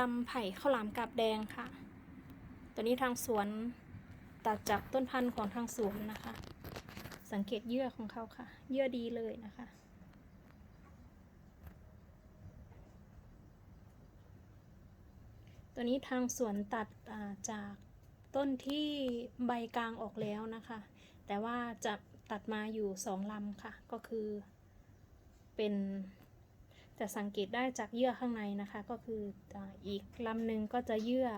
ลำไผ่ข้าวหลามกาบแดงค่ะ ตัวนี้ทางสวนตัดจากต้นพันธุ์ของทางสวนนะคะ สังเกตเยื่อของเขาค่ะ เยื่อดีเลยนะคะ ตัวนี้ทางสวนตัดาจากต้นที่ใบกลางออกแล้วนะคะ แต่ว่าจะตัดมาอยู่สองลำค่ะ ก็คือเป็น จะสังเกตได้จากเยื่อข้างในนะคะ ก็คืออีกลำหนึ่งก็จะเยื่อ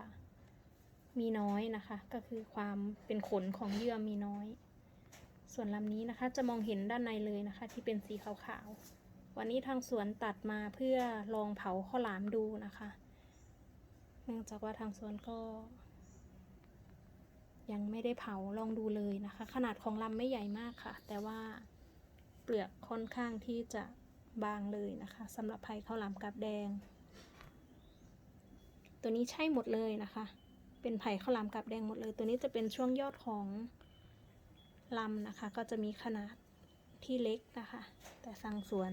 มีน้อยนะคะ ก็คือความเป็นขนของเยื่อมีน้อย ส่วนลำนี้นะคะจะมองเห็นด้านในเลยนะคะ ที่เป็นสีขาวๆ วันนี้ทางสวนตัดมาเพื่อลองเผาข้าวหลามดูนะคะ เนื่องจากว่าทางสวนก็ ยังไม่ได้เผาลองดูเลยนะคะ ขนาดของลำไม่ใหญ่มากค่ะ แต่ว่าเปลือกค่อนข้างที่จะ บางเลยนะคะสำหรับไผ่ข้าวหลามกับแดง ตัวนี้ใช่หมดเลยนะคะ เป็นไผ่ข้าวหลามกับแดงหมดเลย ตัวนี้จะเป็นช่วงยอดของลำนะคะ ก็จะมีขนาดที่เล็กนะคะ แต่ทางสวน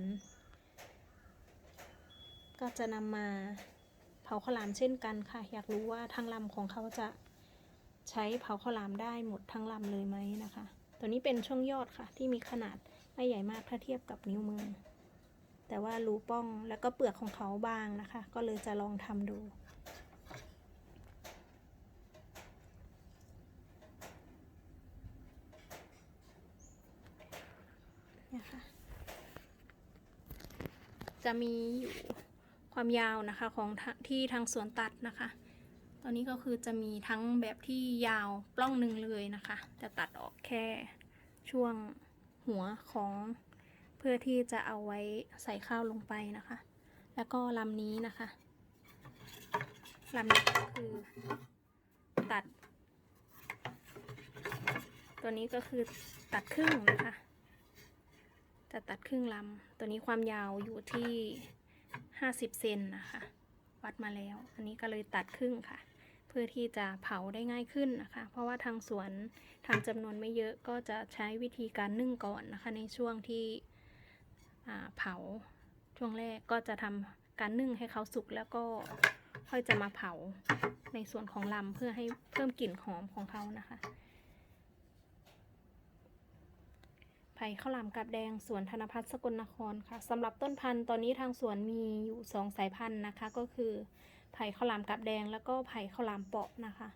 ก็จะนำมาเผาข้าวหลามเช่นกันค่ะ อยากรู้ว่าทางลำของเขาจะใช้เผาข้าวหลามได้หมดทั้งลำเลยไหมนะคะ ตัวนี้เป็นช่วงยอดค่ะ ที่มีขนาดไม่ใหญ่มากถ้าเทียบกับนิ้วมือ แต่ว่ารูป้องแล้วก็เปลือกของเขาบางนะคะ ก็เลยจะลองทำดูนี่ยค่ะจะมีอยู่ความยาวนะคะของที่ทางสวนตัดนะคะ ตอนนี้ก็คือจะมีทั้งแบบที่ยาวปล้องหนึ่งเลยนะคะ จะตัดออกแค่ช่วงหัวของ เพื่อที่จะเอาไว้ใส่ข้าวลงไปนะคะ แล้วก็ลำนี้นะคะลำนี้ก็คือตัด ตัวนี้ก็คือตัดครึ่งนะคะจะตัดครึ่งลำตัวนี้ความยาวอยู่ที่50เซนนะคะ วัดมาแล้ว อันนี้ก็เลยตัดครึ่งค่ะ เพื่อที่จะเผาได้ง่ายขึ้นนะคะ เพราะว่าทางสวนทำจำนวนไม่เยอะก็จะใช้วิธีการนึ่งก่อนนะคะ ในช่วงที่ เผาช่วงแรกก็จะทำการนึ่งให้เขาสุกแล้วก็ค่อยจะมาเผาในส่วนของลำเพื่อให้เพิ่มกลิ่นหอมของเขานะคะไผ่ข้าวหลามกับแดงสวนธนพัฒน์สกลนครค่ะสำหรับต้นพันธุ์ตอนนี้ทางสวนมีอยู่สองสายพันธุ์นะคะ ก็คือไผ่ข้าวหลามกับแดงแล้วก็ไผ่ข้าวหลามเปาะนะคะ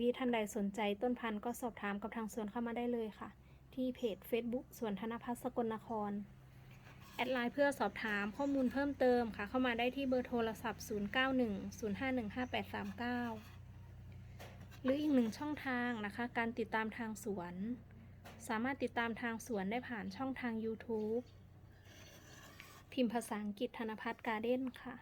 พี่ๆท่านใดสนใจต้นพันธุ์ก็สอบถามกับทางสวนเข้ามาได้เลยค่ะ ที่เพจ Facebook สวนธนพัฒน์สกลนคร แอดไลน์เพื่อสอบถามข้อมูลเพิ่มเติมค่ะ เข้ามาได้ที่เบอร์โทรศัพท์ 0910515839 หรืออีกหนึ่งช่องทางนะคะ การติดตามทางสวน สามารถติดตามทางสวนได้ผ่านช่องทาง YouTube พิมพ์ภาษาอังกฤษธนพัฒน์การ์เด้นค่ะ